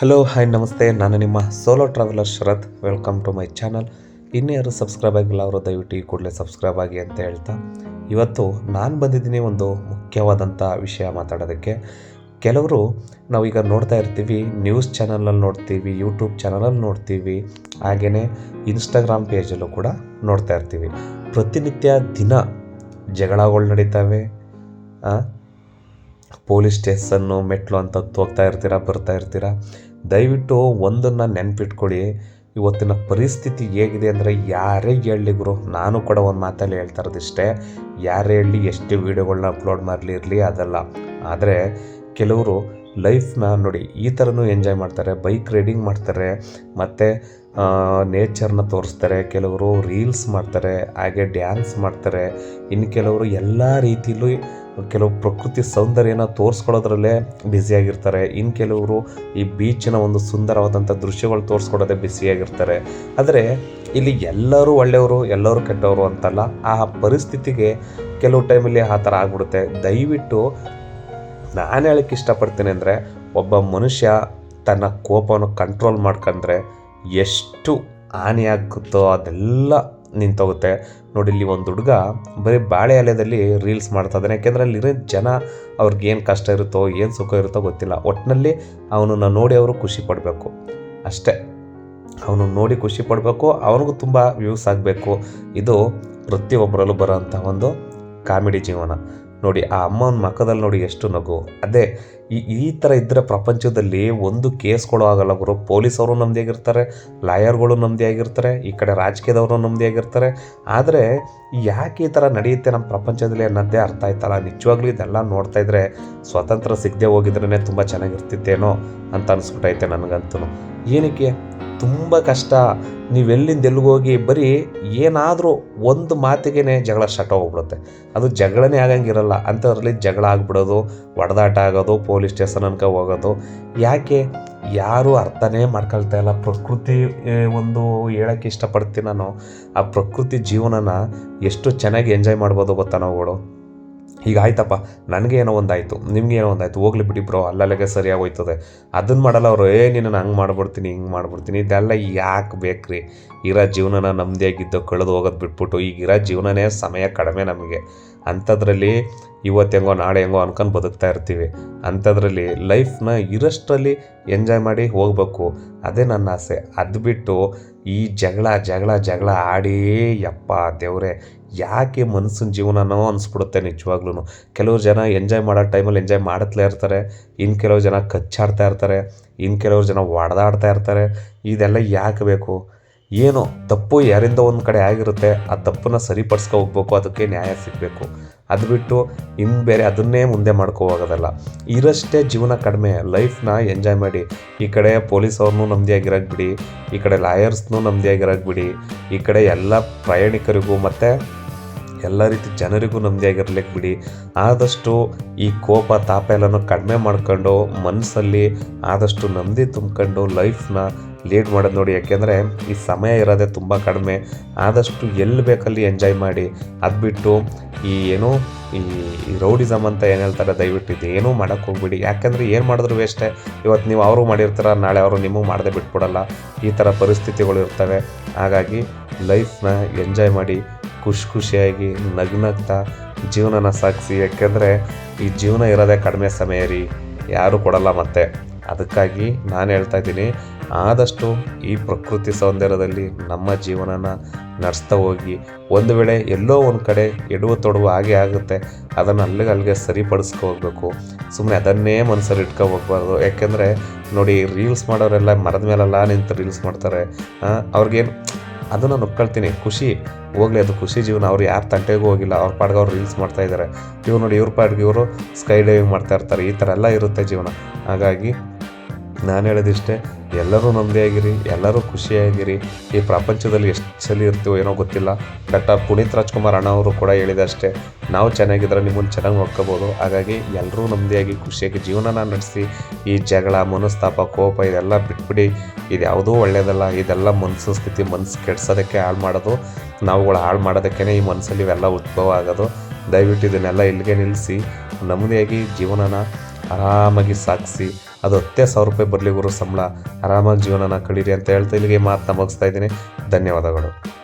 Hello hi ನಮಸ್ತೆ. ನಾನು ನಿಮ್ಮ solo traveller Sharath. Welcome to my channel ಇನ್ನೂ ಯಾರು ಸಬ್ಸ್ಕ್ರೈಬ್ ಆಗಿಲ್ಲ ಅವರು, ದಯವಿಟ್ಟು ಈ ಕೂಡಲೇ ಸಬ್ಸ್ಕ್ರೈಬ್ ಆಗಿ ಅಂತ ಹೇಳ್ತಾ. ಇವತ್ತು ನಾನು ಬಂದಿದ್ದೀನಿ ಒಂದು ಮುಖ್ಯವಾದಂಥ ವಿಷಯ ಮಾತಾಡೋದಕ್ಕೆ. ಕೆಲವರು ನಾವೀಗ ನೋಡ್ತಾ ಇರ್ತೀವಿ ನ್ಯೂಸ್ ಚಾನಲಲ್ಲಿ ನೋಡ್ತೀವಿ ಯೂಟ್ಯೂಬ್ ಚಾನಲಲ್ಲಿ ನೋಡ್ತೀವಿ ಹಾಗೆಯೇ ಇನ್ಸ್ಟಾಗ್ರಾಮ್ ಪೇಜಲ್ಲೂ ಕೂಡ ನೋಡ್ತಾ ಇರ್ತೀವಿ. ಪ್ರತಿನಿತ್ಯ ದಿನ ಜಗಳಗಳು ನಡೀತಾವೆ ಪೊಲೀಸ್ ಸ್ಟೇಷನ್ನು ಮೆಟ್ಲು ಅಂತ ಹೋಗ್ತಾ ಇರ್ತೀರಾ, ಬರ್ತಾ ಇರ್ತೀರ? ದಯವಿಟ್ಟು ಒಂದನ್ನು ನೆನ್ಪಿಟ್ಕೊಳ್ಳಿ. ಇವತ್ತಿನ ಪರಿಸ್ಥಿತಿ ಹೇಗಿದೆ ಅಂದರೆ ಯಾರೇ ಹೇಳಲಿ ಗುರು, ನಾನು ಕೂಡ ಒಂದು ಮಾತಲ್ಲಿ ಹೇಳ್ತಾ ಇರೋದಿಷ್ಟೇ. ಯಾರೇ ಹೇಳಲಿ ಎಷ್ಟು ವೀಡಿಯೋಗಳನ್ನ ಅಪ್ಲೋಡ್ ಮಾಡಲಿ ಇರಲಿ ಅದಲ್ಲ. ಆದರೆ ಕೆಲವರು ಲೈಫ್ನ ನೋಡಿ ಈ ಥರನೂ ಎಂಜಾಯ್ ಮಾಡ್ತಾರೆ, ಬೈಕ್ ರೈಡಿಂಗ್ ಮಾಡ್ತಾರೆ, ಮತ್ತು ನೇಚರ್ನ ತೋರಿಸ್ತಾರೆ, ಕೆಲವರು ರೀಲ್ಸ್ ಮಾಡ್ತಾರೆ, ಹಾಗೆ ಡ್ಯಾನ್ಸ್ ಮಾಡ್ತಾರೆ. ಇನ್ನು ಕೆಲವರು ಎಲ್ಲ ರೀತಿಯಲ್ಲೂ ಕೆಲವು ಪ್ರಕೃತಿ ಸೌಂದರ್ಯನ ತೋರಿಸ್ಕೊಳ್ಳೋದ್ರಲ್ಲೇ ಬ್ಯುಸಿಯಾಗಿರ್ತಾರೆ. ಇನ್ನು ಕೆಲವರು ಈ ಬೀಚಿನ ಒಂದು ಸುಂದರವಾದಂಥ ದೃಶ್ಯಗಳು ತೋರಿಸ್ಕೊಡೋದೇ ಬ್ಯುಸಿಯಾಗಿರ್ತಾರೆ. ಆದರೆ, ಇಲ್ಲಿ ಎಲ್ಲರೂ ಒಳ್ಳೆಯವರು, ಎಲ್ಲರೂ ಕೆಟ್ಟವರು ಅಂತಲ್ಲ, ಆ ಪರಿಸ್ಥಿತಿಗೆ ಕೆಲವು ಟೈಮಲ್ಲಿ ಆ ಥರ ಆಗ್ಬಿಡುತ್ತೆ. ದಯವಿಟ್ಟು ನಾನು ಹೇಳಕ್ಕೆ ಇಷ್ಟಪಡ್ತೀನಿ ಅಂದರೆ ಒಬ್ಬ ಮನುಷ್ಯ ತನ್ನ ಕೋಪವನ್ನು ಕಂಟ್ರೋಲ್ ಮಾಡ್ಕೊಂಡ್ರೆ ಎಷ್ಟು ಹಾನಿಯಾಗುತ್ತೋ ಅದೆಲ್ಲ ನಿಂತೋಗುತ್ತೆ. ನೋಡಿ, ಇಲ್ಲಿ ಒಂದು ಹುಡುಗ ಬರೀ ಬಾಳೆ ಎಲೆದಲ್ಲಿ ರೀಲ್ಸ್ ಮಾಡ್ತಾ ಇದ್ದಾನೆ ಯಾಕೆಂದರೆ ಅಲ್ಲಿರೋ ಜನ ಅವ್ರಿಗೆ ಏನು ಕಷ್ಟ ಇರುತ್ತೋ, ಏನು ಸುಖ ಇರುತ್ತೋ ಗೊತ್ತಿಲ್ಲ. ಒಟ್ಟಿನಲ್ಲಿ ಅವನನ್ನು ನೋಡಿ ಅವರು ಖುಷಿ ಪಡಬೇಕು. ಅಷ್ಟೇ. ಅವನು ನೋಡಿ ಖುಷಿ ಪಡಬೇಕು, ಅವನಿಗೂ ತುಂಬ ವ್ಯೂಸ್ ಆಗಬೇಕು. ಇದು ಪ್ರತಿಯೊಬ್ಬರಲ್ಲೂ ಬರೋಂಥ ಒಂದು ಕಾಮಿಡಿ ಜೀವನ. ನೋಡಿ, ಆ ಅಮ್ಮನ ಮಖದಲ್ಲಿ ನೋಡಿ ಎಷ್ಟು ನಗು. ಅದೇ, ಈ ಈ ಥರ ಇದ್ದರೆ ಪ್ರಪಂಚದಲ್ಲಿ ಒಂದು ಕೇಸ್ಗಳು ಆಗಲ್ಲ ಗುರು. ಪೊಲೀಸವರು ಆಗಿರ್ತಾರೆ, ಲಾಯರ್ಗಳು ಆಗಿರ್ತಾರೆ, ಈ ಕಡೆ ರಾಜಕೀಯದವರು ಆಗಿರ್ತಾರೆ. ಆದರೆ, ಯಾಕೆ ಈ ಥರ ನಡೆಯುತ್ತೆ ನಮ್ಮ ಪ್ರಪಂಚದಲ್ಲಿ ಅನ್ನೋದೇ ಅರ್ಥ ಆಯ್ತಲ್ಲ. ನಿಜವಾಗ್ಲೂ ಇದೆಲ್ಲ ನೋಡ್ತಾ ಇದ್ರೆ ಸ್ವತಂತ್ರ ಸಿಗದೆ ಹೋಗಿದ್ರೇ ತುಂಬ ಚೆನ್ನಾಗಿರ್ತಿತ್ತೇನೋ ಅಂತ ಅನಿಸ್ಬಿಟ್ಟೈತೆ ನನಗಂತೂ. ಏನಕ್ಕೆ? ತುಂಬ ಕಷ್ಟ. ನೀವೆಲ್ಲಿಂದ ಎಲ್ಲಿಗೋಗಿ ಬರೀ ಏನಾದರೂ ಒಂದು ಮಾತಿಗೆ ಜಗಳ ಸ್ಟಾರ್ಟ್ ಹೋಗ್ಬಿಡುತ್ತೆ ಅದು ಜಗಳನೇ ಆಗಂಗಿರಲ್ಲ. ಅಂಥದ್ರಲ್ಲಿ ಜಗಳ ಆಗ್ಬಿಡೋದು ಹೊಡೆದಾಟ ಆಗೋದು ಪೊಲೀಸ್ ಸ್ಟೇಷನ್ ಅನ್ಕ ಹೋಗೋದು. ಯಾಕೆ? ಯಾರೂ ಅರ್ಥನೇ ಮಾಡ್ಕೊಳ್ತಾ ಇಲ್ಲ. ಪ್ರಕೃತಿ ಒಂದು ಹೇಳೋಕ್ಕೆ ಇಷ್ಟಪಡ್ತೀನಿ ನಾನು. ಆ ಪ್ರಕೃತಿ ಜೀವನನ ಎಷ್ಟು ಚೆನ್ನಾಗಿ ಎಂಜಾಯ್ ಮಾಡ್ಬೋದು ಗೊತ್ತಾ ನಾವುಗಳು? ಈಗ ಆಯ್ತಪ್ಪ ನನಗೆ ಏನೋ ಒಂದಾಯಿತು, ನಿಮ್ಗೆ ಏನೋ ಒಂದಾಯ್ತು, ಹೋಗ್ಲಿ ಬಿಡಿ ಬ್ರೋ ಅಲ್ಲಲ್ಲಿಗೆ ಸರಿಯಾಗಿ ಹೋಯ್ತದೆ ಅದನ್ನು ಮಾಡಲ್ಲ ಅವರು, ಏ ನಿನ್ನ ಹಂಗೆ ಮಾಡ್ಬಿಡ್ತೀನಿ, ಹಿಂಗೆ ಮಾಡ್ಬಿಡ್ತೀನಿ. ಇದೆಲ್ಲ ಯಾಕೆ ಬೇಕ್ರಿ? ಇರೋ ಜೀವನನ ನಮ್ಮದೇಗಿದ್ದು ಕಳೆದು ಹೋಗೋದು ಬಿಟ್ಬಿಟ್ಟು, ಈಗ ಇರೋ ಜೀವನನೇ ಸಮಯ ಕಡಿಮೆ ನಮಗೆ. ಅಂಥದ್ರಲ್ಲಿ ಇವತ್ತು ಹೆಂಗೋ ನಾಳೆ ಹೆಂಗೋ ಅನ್ಕೊಂಡು ಬದುಕ್ತಾ ಇರ್ತೀವಿ. ಅಂಥದ್ರಲ್ಲಿ ಲೈಫ್ನ ಇರೋಷ್ಟರಲ್ಲಿ ಎಂಜಾಯ್ ಮಾಡಿ ಹೋಗ್ಬೇಕು. ಅದೇ ನನ್ನ ಆಸೆ. ಅದು ಬಿಟ್ಟು ಈ ಜಗಳ ಜಗಳ ಜಗಳ ಆಡಿ ಯಪ್ಪ ದೇವ್ರೆ ಯಾಕೆ ಮನಸ್ಸಿನ ಜೀವನನೋ ಅನಿಸ್ಬಿಡುತ್ತೆ ನಿಜವಾಗ್ಲೂ ಕೆಲವ್ರು ಜನ ಎಂಜಾಯ್ ಮಾಡೋ ಟೈಮಲ್ಲಿ ಎಂಜಾಯ್ ಮಾಡುತ್ತಲೇ ಇರ್ತಾರೆ ಇನ್ನು ಕೆಲವು ಜನ ಕಚ್ಚಾಡ್ತಾ ಇರ್ತಾರೆ ಇನ್ನು ಕೆಲವ್ರು ಜನ ಒಡೆದಾಡ್ತಾ ಇರ್ತಾರೆ. ಇದೆಲ್ಲ ಯಾಕೆ ಬೇಕು? ಏನೋ ತಪ್ಪು ಯಾರಿಂದ ಒಂದು ಕಡೆ ಆಗಿರುತ್ತೆ, ಆ ತಪ್ಪನ್ನ ಸರಿಪಡಿಸ್ಕೊ ಹೋಗ್ಬೇಕು, ಅದಕ್ಕೆ ನ್ಯಾಯ ಸಿಗಬೇಕು. ಅದು ಬಿಟ್ಟು ಇನ್ನು ಬೇರೆ ಅದನ್ನೇ ಮುಂದೆ ಹೋಗೋದಲ್ಲ ಇರಷ್ಟೇ ಜೀವನ ಕಡಿಮೆ, ಲೈಫ್ನ ಎಂಜಾಯ್ ಮಾಡಿ. ಈ ಕಡೆ ಪೊಲೀಸವ್ರನ್ನೂ ಆಗಿರೋಕ್ಕೆ ಬಿಡಿ ಈ ಕಡೆ ಲಾಯರ್ಸ್ನೂ ನಮ್ಮದೇ ಬಿಡಿ ಈ ಕಡೆ ಎಲ್ಲ ಪ್ರಯಾಣಿಕರಿಗೂ ಮತ್ತು ಎಲ್ಲ ರೀತಿ ಜನರಿಗೂ ನೆಮ್ಮದಿಯಾಗಿರ್ಲಿಕ್ಕೆ ಬಿಡಿ. ಆದಷ್ಟು ಈ ಕೋಪ ತಾಪ ಎಲ್ಲನೂ ಕಡಿಮೆ ಮಾಡ್ಕೊಂಡು ಮನಸ್ಸಲ್ಲಿ ಆದಷ್ಟು ನೆಮ್ಮದಿ ತುಂಬ್ಕೊಂಡು ಲೈಫ್ನ ಲೀಡ್ ಮಾಡೋದು ನೋಡಿ. ಯಾಕೆಂದರೆ ಈ ಸಮಯ ಇರೋದೇ ತುಂಬ ಕಡಿಮೆ. ಆದಷ್ಟು ಎಲ್ಲಿ ಬೇಕಲ್ಲಿ ಎಂಜಾಯ್ ಮಾಡಿ. ಅದು ಬಿಟ್ಟು ಈ ಏನೋ ಈ ಈ ರೌಡಿಸಮ್ ಅಂತ ಏನು ಹೇಳ್ತಾರೆ ದಯವಿಟ್ಟು ಇದು ಏನೂ ಮಾಡೋಕ್ಕೆ ಹೋಗ್ಬಿಡಿ. ಯಾಕೆಂದರೆ ಏನು ಮಾಡಿದ್ರು ವೇಸ್ಟೇ ಇವತ್ತು ನೀವು ಅವರು ಮಾಡಿರ್ತೀರ, ನಾಳೆ ಅವರು ನಿಮಗೂ ಮಾಡದೆ ಬಿಟ್ಬಿಡಲ್ಲ. ಈ ಥರ ಪರಿಸ್ಥಿತಿಗಳು ಇರ್ತವೆ. ಹಾಗಾಗಿ ಲೈಫ್ನ ಎಂಜಾಯ್ ಮಾಡಿ. ಖುಷಿ ಖುಷಿಯಾಗಿ ನಗ್ನಗ್ತಾ ಜೀವನನ ಸಾಗಿಸಿ. ಯಾಕೆಂದರೆ ಈ ಜೀವನ ಇರೋದೇ ಕಡಿಮೆ ಸಮಯ ರೀ, ಯಾರೂ ಕೊಡಲ್ಲ ಮತ್ತೆ. ಅದಕ್ಕಾಗಿ ನಾನು ಹೇಳ್ತಾ ಇದ್ದೀನಿ, ಆದಷ್ಟು ಈ ಪ್ರಕೃತಿ ಸೌಂದರ್ಯದಲ್ಲಿ ನಮ್ಮ ಜೀವನನ ನಡೆಸ್ತಾ ಹೋಗಿ. ಒಂದು ವೇಳೆ ಎಲ್ಲೋ ಒಂದು ಕಡೆ ಎಡುವು ತೊಡುವು ಹಾಗೆ ಆಗುತ್ತೆ, ಅದನ್ನು ಅಲ್ಲಿಗೆ ಅಲ್ಲಿಗೆ ಸರಿಪಡಿಸ್ಕೊ ಹೋಗ್ಬೇಕು. ಸುಮ್ಮನೆ ಅದನ್ನೇ ಮನಸ್ಸಲ್ಲಿ ಇಟ್ಕೊ ಹೋಗ್ಬಾರ್ದು. ಯಾಕೆಂದರೆ ನೋಡಿ, ರೀಲ್ಸ್ ಮಾಡೋರೆಲ್ಲ ಮರದ ಮೇಲೆಲ್ಲ ನಿಂತು ರೀಲ್ಸ್ ಮಾಡ್ತಾರೆ. ಅವ್ರಿಗೇನು ಅದನ್ನು ನುಕ್ಕೊಳ್ತೀನಿ ಖುಷಿ. ಹೋಗ್ಲಿ, ಅದು ಖುಷಿ ಜೀವನ. ಅವ್ರು ಯಾರು ತಂಟೆಗೂ ಹೋಗಿಲ್ಲ, ಅವ್ರ ಪಾಡ್ಗೆ ಅವ್ರು ರೀಲ್ಸ್ ಮಾಡ್ತಾ ಇದ್ದಾರೆ ಇವ್ರು ನೋಡಿ, ಇವ್ರ ಪಾಡ್ಗೆ ಇವರು ಸ್ಕೈ ಡೈವಿಂಗ್ ಮಾಡ್ತಾ ಇರ್ತಾರೆ. ಈ ಥರ ಎಲ್ಲ ಇರುತ್ತೆ ಜೀವನ. ಹಾಗಾಗಿ ನಾನು ಹೇಳೋದಿಷ್ಟೇ, ಎಲ್ಲರೂ ಆಗಿರಿ, ಎಲ್ಲರೂ ಖುಷಿಯಾಗಿರಿ ಈ ಪ್ರಪಂಚದಲ್ಲಿ ಎಷ್ಟು ಸಲ ಇರ್ತೀವೋ ಏನೋ ಗೊತ್ತಿಲ್ಲ. ಬಟ್ ಪುನೀತ್ ರಾಜ್ಕುಮಾರ್ ಅಣ್ಣ ಅವರು ಕೂಡ ಹೇಳಿದಷ್ಟೇ, ನಾವು ಚೆನ್ನಾಗಿದ್ರೆ ನಿಮ್ಮನ್ನು ಚೆನ್ನಾಗಿ ನೋಡ್ಕೋಬೋದು. ಹಾಗಾಗಿ ಎಲ್ಲರೂ ನೆಮ್ಮದಿಯಾಗಿ ಖುಷಿಯಾಗಿ ಜೀವನನ ನಡೆಸಿ, ಈ ಜಗಳ, ಮನಸ್ತಾಪ, ಕೋಪ ಇದೆಲ್ಲ ಬಿಟ್ಬಿಡಿ. ಇದು ಯಾವುದೂ ಒಳ್ಳೆಯದಲ್ಲ ಇದೆಲ್ಲ ಮನಸ್ಸು ಸ್ಥಿತಿ ಮನಸ್ಸು ಕೆಡ್ಸೋದಕ್ಕೆ ಹಾಳು ಮಾಡೋದು. ನಾವುಗಳು ಹಾಳು ಮಾಡೋದಕ್ಕೇ ಈ ಮನಸ್ಸಲ್ಲಿ ಇವೆಲ್ಲ ಉದ್ಭವ ಆಗೋದು. ದಯವಿಟ್ಟು ಇದನ್ನೆಲ್ಲ ಇಲ್ಲಿಗೆ ನಿಲ್ಲಿಸಿ, ನೆಮ್ಮದಿಯಾಗಿ ಜೀವನನ ಆರಾಮಾಗಿ ಸಾಗಿಸಿ ಅದು ಹತ್ತೇ ಸಾವಿರ ರೂಪಾಯಿ ಬರಲಿ ಗುರು ಸಂಬಳ. ಆರಾಮಾಗಿ ಜೀವನನ ಕಳೀರಿ ಅಂತ ಹೇಳ್ತಾ ಇಲ್ಲಿಗೆ ಮಾತನ್ನ ಮುಗಿಸ್ತಾ ಇದ್ದೀನಿ. ಧನ್ಯವಾದಗಳು.